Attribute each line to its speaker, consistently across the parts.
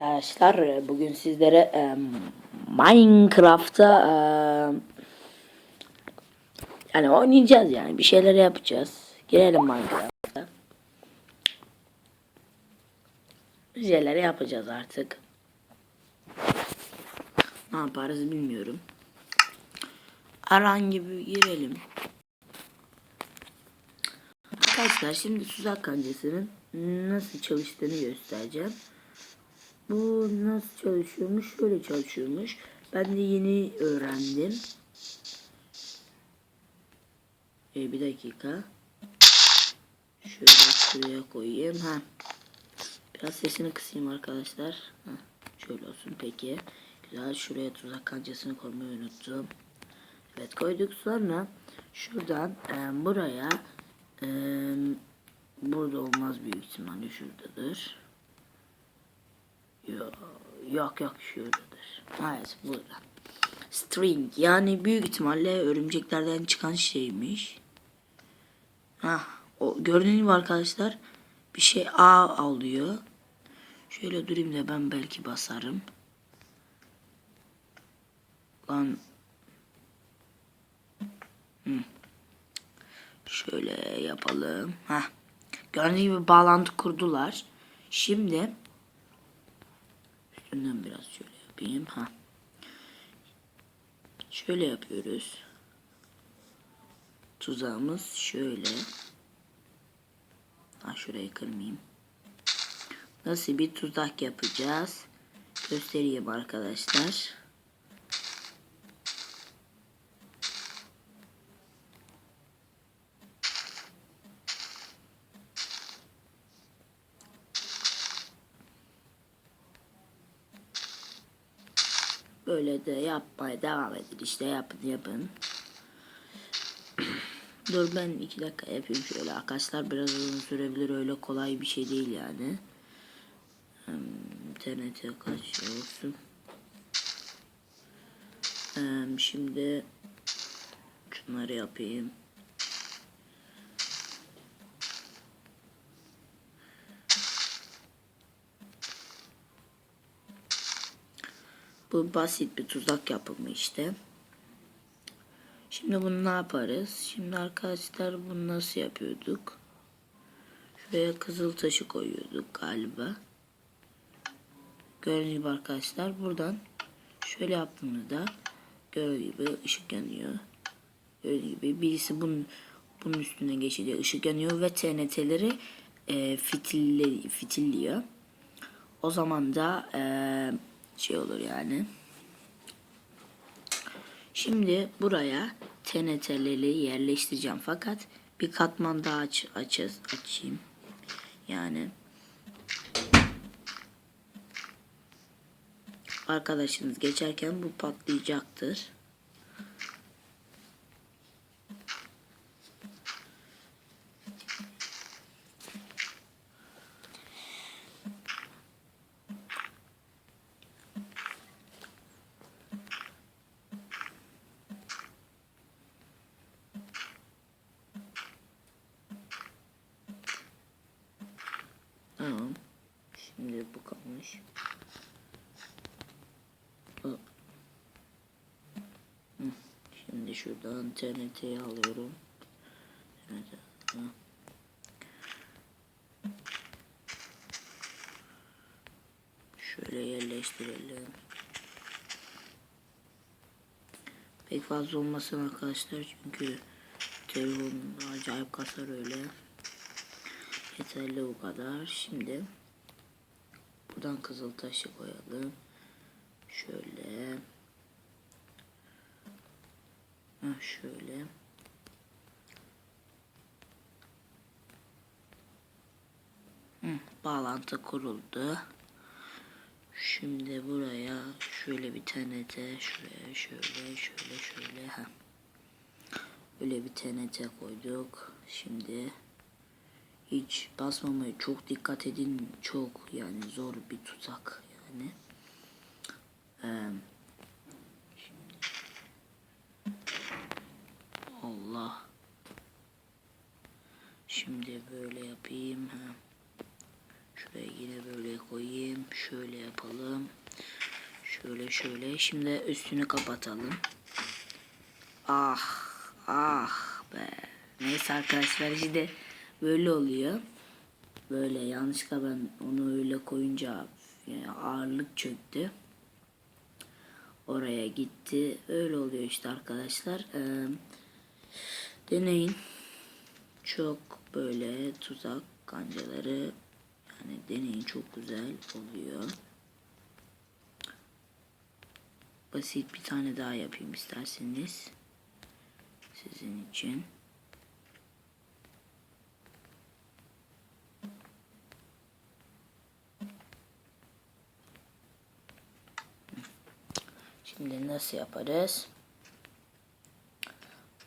Speaker 1: Arkadaşlar bugün sizlere e, Minecraft'ta e, yani oynayacağız yani bir şeyler yapacağız. Girelim Minecraft'a. Bir şeyler yapacağız artık. Ne yaparız bilmiyorum. Herhangi bir girelim. Arkadaşlar şimdi tuzak kancasının nasıl çalıştığını göstereceğim. Bu nasıl çalışıyormuş? Şöyle çalışıyormuş. Ben de yeni öğrendim. Ee, bir dakika. Şöyle şuraya koyayım. Ha. Biraz sesini kısayım arkadaşlar. Ha. Şöyle olsun peki. Güzel. Şuraya tuzak kancasını koymayı unuttum. Evet koyduk sonra şuradan e, buraya e, burada olmaz büyük ihtimalle şuradadır. Yok yok, yok şuradadır. Evet burada. String yani büyük ihtimalle örümceklerden çıkan şeymiş. Hah, o gördüğünüz gibi arkadaşlar bir şey A alıyor. Şöyle durayım da ben belki basarım. Lan Hı. Şöyle yapalım. Heh. Gördüğünüz gibi bağlantı kurdular. Şimdi üstünden biraz şöyle yapayım. Ha. Şöyle yapıyoruz. Tuzağımız şöyle. Ha şurayı kırmayayım. Nasıl bir tuzak yapacağız? Göstereyim arkadaşlar. Böyle de yapmaya devam edin. İşte yapın yapın. Dur ben iki dakika yapayım şöyle. Arkadaşlar biraz uzun sürebilir. Öyle kolay bir şey değil yani. Hmm, İnternete kaç olsun. Hmm, Şimdi şunları yapayım. Bu basit bir tuzak yapımı işte. Şimdi bunu ne yaparız? Şimdi arkadaşlar bunu nasıl yapıyorduk? Şuraya kızıl taşı koyuyorduk galiba. Gördüğünüz gibi arkadaşlar buradan şöyle yaptığımızda gördüğünüz gibi ışık yanıyor. Gördüğünüz gibi birisi bunun, bunun üstüne geçiyor. ışık yanıyor ve TNT'leri e, fitille, fitilliyor. O zaman da e, şey olur yani. Şimdi buraya TNT'leri yerleştireceğim fakat bir katman daha aç, açız, açayım. Yani arkadaşınız geçerken bu patlayacaktır. Tamam. Şimdi bu kalmış. Şimdi şuradan TNT'yi alıyorum. Şöyle yerleştirelim. Pek fazla olmasın arkadaşlar çünkü telefon acayip kasar öyle. Yeterli bu kadar. Şimdi buradan kızıl taşı koyalım. Şöyle. Heh, şöyle. Hı, bağlantı kuruldu. Şimdi buraya şöyle bir TNT, şuraya şöyle, şöyle, şöyle. ha. Böyle bir TNT koyduk. Şimdi hiç basmamaya çok dikkat edin. Çok yani zor bir tuzak yani. Ee. Allah. Şimdi böyle yapayım. Ha. Şuraya yine böyle koyayım. Şöyle yapalım. Şöyle şöyle. Şimdi üstünü kapatalım. Ah ah be. Neyse arkadaşlar işte böyle oluyor. Böyle yanlışlıkla ben onu öyle koyunca yani ağırlık çöktü. Oraya gitti. Öyle oluyor işte arkadaşlar. Ee, deneyin. Çok böyle tuzak kancaları yani deneyin çok güzel oluyor. Basit bir tane daha yapayım isterseniz. Sizin için. Şimdi nasıl yaparız?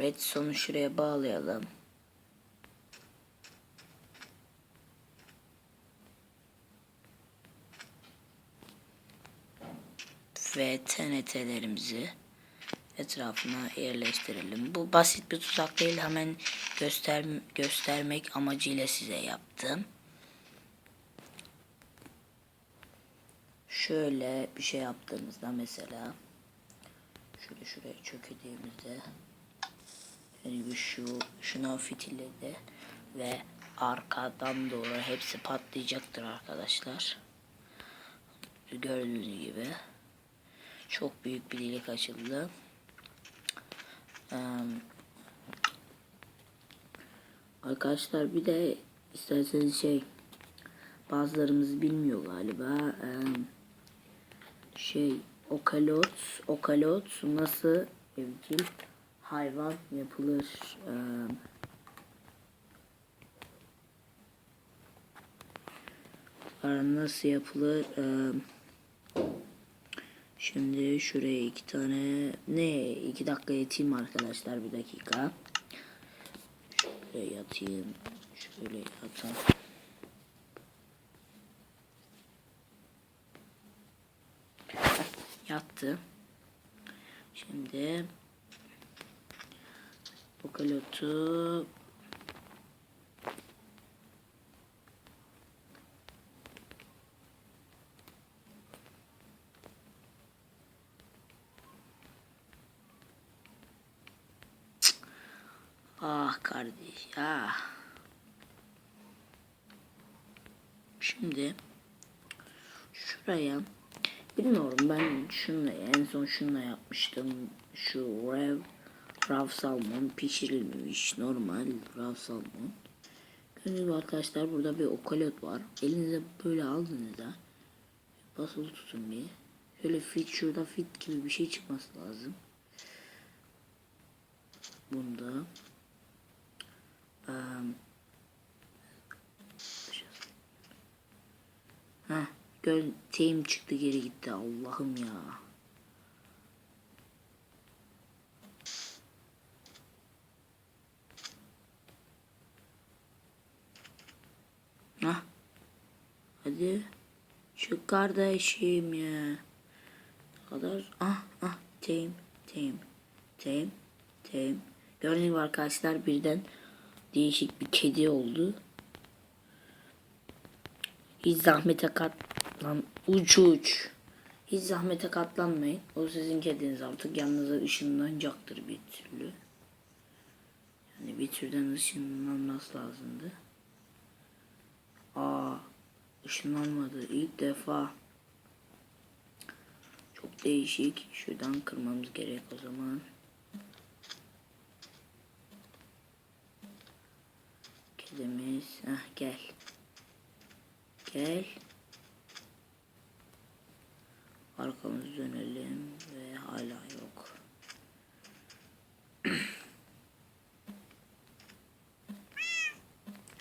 Speaker 1: Redstone'u şuraya bağlayalım. Ve TNT'lerimizi etrafına yerleştirelim. Bu basit bir tuzak değil. Hemen göster göstermek amacıyla size yaptım. Şöyle bir şey yaptığımızda mesela şöyle şuraya çökediğimizde yani şu şuna fitilledi ve arkadan doğru hepsi patlayacaktır arkadaşlar. Gördüğünüz gibi çok büyük bir delik açıldı. Ee, arkadaşlar bir de isterseniz şey bazılarımız bilmiyor galiba. Ee, şey okalot okalot nasıl evcil hayvan yapılır. Ee, nasıl yapılır? Ee, şimdi şuraya iki tane ne iki dakika yatayım arkadaşlar bir dakika. Şöyle yatayım şöyle yatayım yattı. Şimdi bu kalotu Ah kardeş ah. Şimdi şuraya Bilmiyorum ben şunla en son şunla yapmıştım. Şu rev rav salmon pişirilmemiş normal rav salmon. Gördüğünüz gibi arkadaşlar burada bir okalot var. Elinize böyle aldığınızda basılı tutun bir. Şöyle fit şurada fit gibi bir şey çıkması lazım. Bunda Team çıktı geri gitti. Allah'ım ya. Hah. Hadi. Çık kardeşim ya. kadar. Ah ah. Team. Team. Team. Team. Gördüğünüz gibi arkadaşlar birden değişik bir kedi oldu. Hiç zahmete kat Lan uç uç. Hiç zahmete katlanmayın. O sizin kediniz artık yanınıza ışınlanacaktır bir türlü. Yani bir türden ışınlanması lazımdı. Aa, ışınlanmadı ilk defa. Çok değişik. Şuradan kırmamız gerek o zaman. Kedimiz. Heh, gel. Gel. Arkamızı dönelim ve hala yok.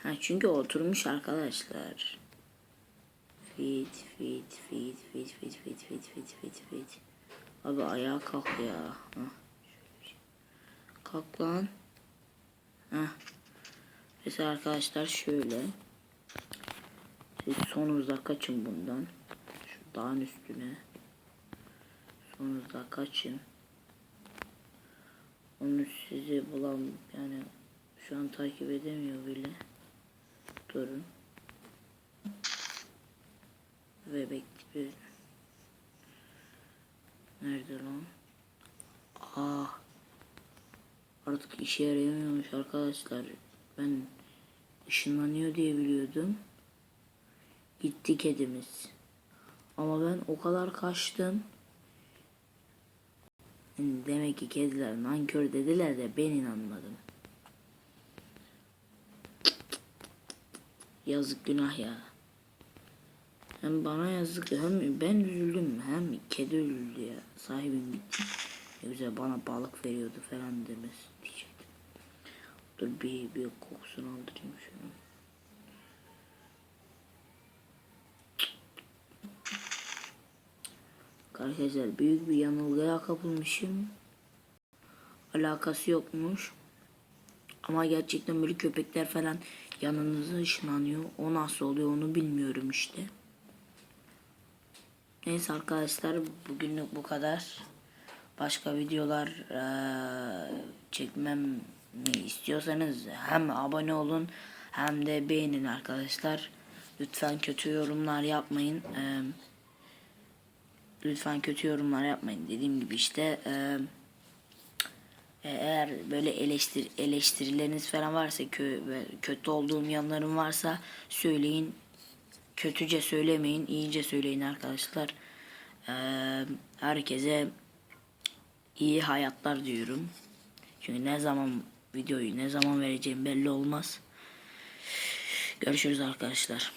Speaker 1: ha çünkü oturmuş arkadaşlar. Fit fit fit fit fit fit fit fit fit fit. Abi ayağa kalk ya. Hah. Kalk lan. Hah. Mesela arkadaşlar şöyle. Siz sonunuzda kaçın bundan. Şu dağın üstüne. Sonunda kaçın. Onu sizi bulan yani şu an takip edemiyor bile. Durun. Ve bekleyin. Nerede lan? Aa. Artık işe yarayamıyormuş arkadaşlar. Ben ışınlanıyor diye biliyordum. Gitti kedimiz. Ama ben o kadar kaçtım. Demek ki kediler nankör dediler de ben inanmadım. Yazık günah ya. Hem bana yazık hem ben üzüldüm hem kedi üzüldü ya. Sahibim gitti. Ne güzel bana balık veriyordu falan demez diyecektim. Dur bir, bir kokusunu aldırayım şunu. Arkadaşlar büyük bir yanılgıya kapılmışım. Alakası yokmuş. Ama gerçekten böyle köpekler falan yanınıza ışınlanıyor. O nasıl oluyor onu bilmiyorum işte. Neyse arkadaşlar bugünlük bu kadar. Başka videolar eee, çekmem istiyorsanız hem abone olun hem de beğenin arkadaşlar. Lütfen kötü yorumlar yapmayın. Eee, lütfen kötü yorumlar yapmayın. Dediğim gibi işte eee, eğer böyle eleştir eleştirileriniz falan varsa kö kötü olduğum yanlarım varsa söyleyin. Kötüce söylemeyin, iyice söyleyin arkadaşlar. Eee, herkese iyi hayatlar diyorum. Çünkü ne zaman videoyu ne zaman vereceğim belli olmaz. Görüşürüz arkadaşlar.